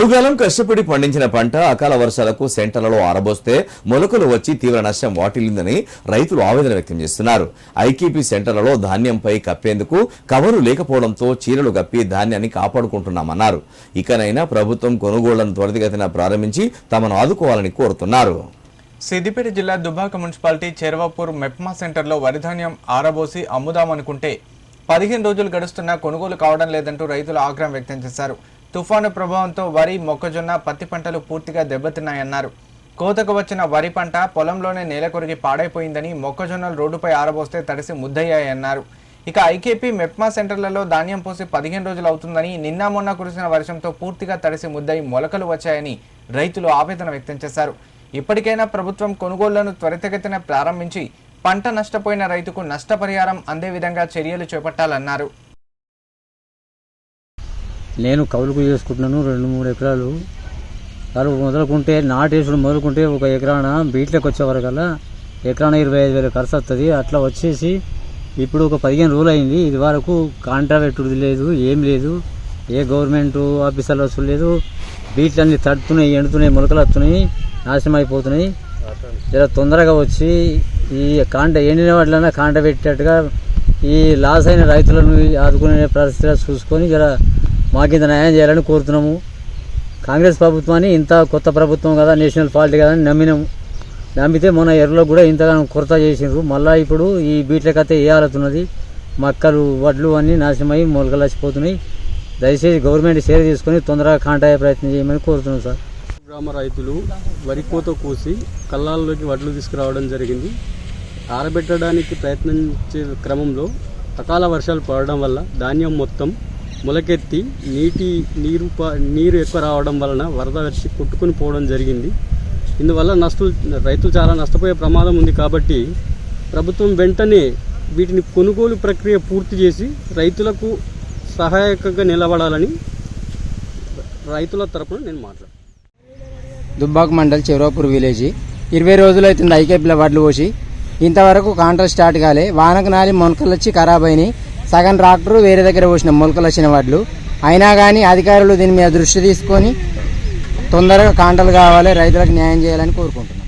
ఆరుగాలం కష్టపడి పండించిన పంట అకాల వర్షాలకు సెంటర్లలో ఆరబోస్తే మొలకలు వచ్చి తీవ్ర నష్టం వాటిల్లిందని రైతులు ఆవేదన వ్యక్తం చేస్తున్నారు. ఐకేపీ సెంటర్లలో ధాన్యంపై కప్పేందుకు కవరు లేకపోవడంతో చీరలు కప్పి ధాన్యాన్ని కాపాడుకుంటున్నామన్నారు. ఇకనైనా ప్రభుత్వం కొనుగోళ్ళను త్వరితగతిన ప్రారంభించి తమను ఆదుకోవాలని కోరుతున్నారు. సిద్దిపేట జిల్లా దుబ్బాక మున్సిపాలిటీ చెరవాపూర్ మెప్మా సెంటర్లో వరిధాన్యం ఆరబోసి అమ్ముదామనుకుంటే పదిహేను రోజులు గడుస్తున్నా కొనుగోలు కావడం లేదంటూ రైతులు ఆగ్రహం వ్యక్తం చేశారు. తుఫాను ప్రభావంతో వరి మొక్కజొన్న పత్తి పంటలు పూర్తిగా దెబ్బతిన్నాయన్నారు. కోతకు వచ్చిన వరి పంట పొలంలోనే నేల కొరిగి పాడైపోయిందని మొక్కజొన్నలు రోడ్డుపై ఆరబోస్తే తడిసి ముద్దయ్యాయన్నారు. ఇక ఐకేపీ మెప్మా సెంటర్లలో ధాన్యం పోసి పదిహేను రోజులు అవుతుందని నిన్న మొన్న కురిసిన వర్షంతో పూర్తిగా తడిసి ముద్దయి మొలకలు వచ్చాయని రైతులు ఆవేదన వ్యక్తం చేశారు. ఇప్పటికైనా ప్రభుత్వం కొనుగోళ్ళను త్వరితగతిన ప్రారంభించి పంట నష్టపోయిన రైతుకు నష్టపరిహారం అందే విధంగా చర్యలు చేపట్టాలన్నారు. నేను కౌలుకు చేసుకుంటున్నాను రెండు మూడు ఎకరాలు. వాళ్ళు మొదలుకుంటే నాటేసుడు మొదలుకుంటే ఒక ఎకరాన బీట్లోకి వచ్చేవరకల్లా ఎకరాన ఇరవై ఐదు వేల ఖర్చు వస్తుంది అట్లా వచ్చేసి ఇప్పుడు ఒక పదిహేను రోజులు అయింది. ఇది వరకు కాంట్రాక్ట్ లేదు ఏం లేదు ఏ గవర్నమెంట్ ఆఫీసర్లు వసూలు లేదు. బీట్లు తడుతున్నాయి ఎండుతున్నాయి మొలకలు వస్తున్నాయి నాశనం అయిపోతున్నాయి. జర తొందరగా వచ్చి ఈ కాంట ఎండిన వాటిలన్నా కాంట పెట్టేట్టుగా ఈ లాస్ అయిన రైతులను ఆదుకునే పరిస్థితిలో చూసుకొని జర మాకు ఇంత న్యాయం చేయాలని కోరుతున్నాము. కాంగ్రెస్ ప్రభుత్వాన్ని ఇంత కొత్త ప్రభుత్వం కదా నేషనల్ పార్టీ కదా అని నమ్మినాము. నమ్మితే మొన్న ఎర్రలో కూడా ఇంతగానో కొరత చేసిండ్రు. మళ్ళీ ఇప్పుడు ఈ బీట్లకైతే ఏ ఉన్నది మక్కలు వడ్లు అన్నీ నాశనమై మొలకలు వచ్చిపోతున్నాయి దయచేసి గవర్నమెంట్ షేర్ తీసుకొని తొందరగా కాంటాయ ప్రయత్నం చేయమని కోరుతున్నాం సార్. గ్రామ రైతులు వరి కోత కోసి కళ్ళాల్లోకి వడ్లు తీసుకురావడం జరిగింది. ఆరబెట్టడానికి ప్రయత్నించే క్రమంలో అకాల వర్షాలు పడడం వల్ల ధాన్యం మొత్తం మొలకెత్తి నీటి నీరు ప- నీరు ఎక్కువ రావడం వలన వరద వచ్చి కొట్టుకుని పోవడం జరిగింది. ఇందువల్ల నష్టలు రైతులు చాలా నష్టపోయే ప్రమాదం ఉంది కాబట్టి ప్రభుత్వం వెంటనే వీటిని కొనుగోలు ప్రక్రియ పూర్తి చేసి రైతులకు సహాయకంగా నిలబడాలని రైతుల తరపున నేను మాట్లాడు దుబ్బాక మండల్ చివరాపూర్ విలేజ్. ఇరవై రోజులు అవుతుంది ఐకేపీల వడ్లు పోసి. ఇంతవరకు కాంట్రాక్ట్ స్టార్ట్ కాలే. వానకు నాలి మొనకలు వచ్చి ఖరాబ్ అయినాయి. సగం ట్రాక్టర్ వేరే దగ్గర పోసిన మొలకలు వచ్చిన వాళ్ళు అయినా కానీ అధికారులు దీని మీద దృష్టి తీసుకొని తొందరగా కాంటలు కావాలి రైతులకు న్యాయం చేయాలని కోరుకుంటున్నాను